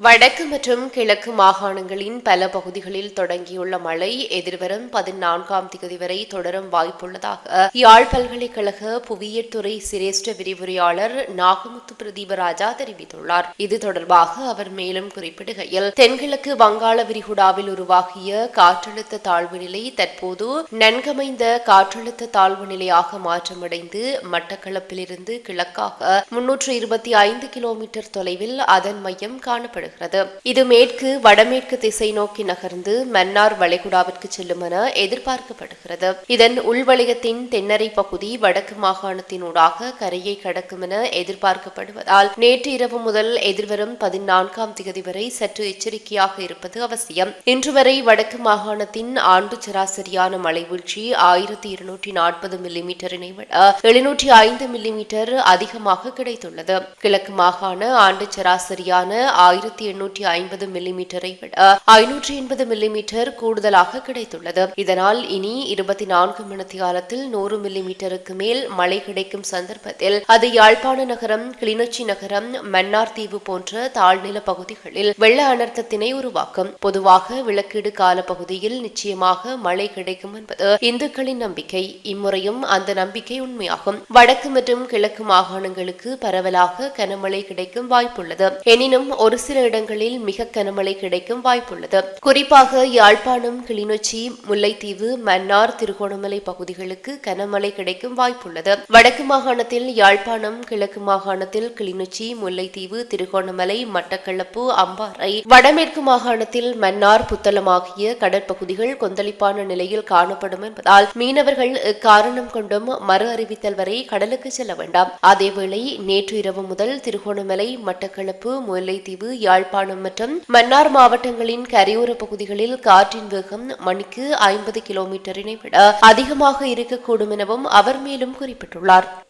வடக்கு மற்றும் கிழக்கு மாகாணங்களின் பல பகுதிகளில் தொடங்கியுள்ள மழை எதிர்வரும் பதினான்காம் தேதி வரை தொடரும் வாய்ப்புள்ளதாக யாழ் பல்கலைக்கழக புவியியல் சிரேஷ்ட விரிவுரையாளர் நாகமுத்து பிரதீபராஜா தெரிவித்துள்ளார். இது தொடர்பாக அவர் மேலும் குறிப்பிடுகையில் தென்கிழக்கு வங்காள விரிகுடாவில் உருவாகிய காற்றழுத்த தாழ்வு நிலை தற்போது நன்கமைந்த காற்றழுத்த தாழ்வு நிலையாக மாற்றமடைந்து மட்டக்களப்பிலிருந்து கிழக்காக முன்னூற்று இருபத்தி ஐந்து கிலோமீட்டர் தொலைவில் அதன் மையம் காணப்படுகிறது. இது மேற்கு வடமேற்கு திசை நோக்கி நகர்ந்து மன்னார் வளைகுடாவிற்கு செல்லும் என எதிர்பார்க்கப்படுகிறது. இதன் உள்வலயத்தின் தென்னரை பகுதி வடக்கு மாகாணத்தினூடாக கரையை கடக்கும் என எதிர்பார்க்கப்படுவதால் நேற்று இரவு முதல் எதிர்வரும் பதினான்காம் தேதி வரை சற்று எச்சரிக்கையாக இருப்பது அவசியம். இன்று வரை வடக்கு மாகாணத்தின் ஆண்டு சராசரியான மழை வீழ்ச்சி ஆயிரத்தி இருநூற்றி நாற்பது மில்லிமீட்டரினை விட எழுநூற்றி ஐந்து மில்லிமீட்டர் அதிகமாக கிடைத்துள்ளது. கிழக்கு மாகாண ஆண்டு சராசரியான ஆயிரத்தி ஆயிரத்தி எண்ணூற்றி ஐம்பது மில்லிமீட்டரை விட ஐநூற்றி எண்பது மில்லிமீட்டர் கூடுதலாக கிடைத்துள்ளது. இதனால் இனி இருபத்தி நான்கு மணி காலத்தில் நூறு மில்லிமீட்டருக்கு மேல் மழை கிடைக்கும் சந்தர்ப்பத்தில் அது யாழ்ப்பாண நகரம் கிளிநொச்சி நகரம் மன்னார் தீவு போன்ற தாழ்நில பகுதிகளில் வெள்ள அனர்த்தத்தினை உருவாக்கும். பொதுவாக விளக்கீடு கால பகுதியில் நிச்சயமாக மழை கிடைக்கும் என்பது இந்துக்களின் நம்பிக்கை. இம்முறையும் அந்த நம்பிக்கை உண்மையாகும். வடக்கு மற்றும் கிழக்கு மாகாணங்களுக்கு பரவலாக கனமழை கிடைக்கும் வாய்ப்புள்ளது. எனினும் ஒரு சில இடங்களில் மிக கனமழை கிடைக்கும் வாய்ப்புள்ளது. குறிப்பாக யாழ்ப்பாணம் கிளிநொச்சி முல்லைத்தீவு மன்னார் திருகோணமலை பகுதிகளுக்கு கனமழை கிடைக்கும் வாய்ப்புள்ளது. வடக்கு மாகாணத்தில் யாழ்ப்பாணம் கிழக்கு மாகாணத்தில் கிளிநொச்சி முல்லைத்தீவு திருகோணமலை மட்டக்களப்பு அம்பாறை வடமேற்கு மாகாணத்தில் மன்னார் புத்தளம் ஆகிய கடற்பகுதிகள் கொந்தளிப்பான நிலையில் காணப்படும் என்பதால் மீனவர்கள் இக்காரணம் கொண்டும் மறு அறிவித்தல் வரை கடலுக்கு செல்ல வேண்டாம். அதேவேளை நேற்று இரவு முதல் திருகோணமலை மட்டக்களப்பு முல்லைத்தீவு யாழ் யாழ்ப்பாணம் மற்றும் மன்னார் மாவட்டங்களின் கரையோர பகுதிகளில் காற்றின் வேகம் மணிக்கு ஐம்பது கிலோமீட்டரினை விட அதிகமாக இருக்கக்கூடும் எனவும் அவர் மேலும் குறிப்பிட்டுள்ளார்.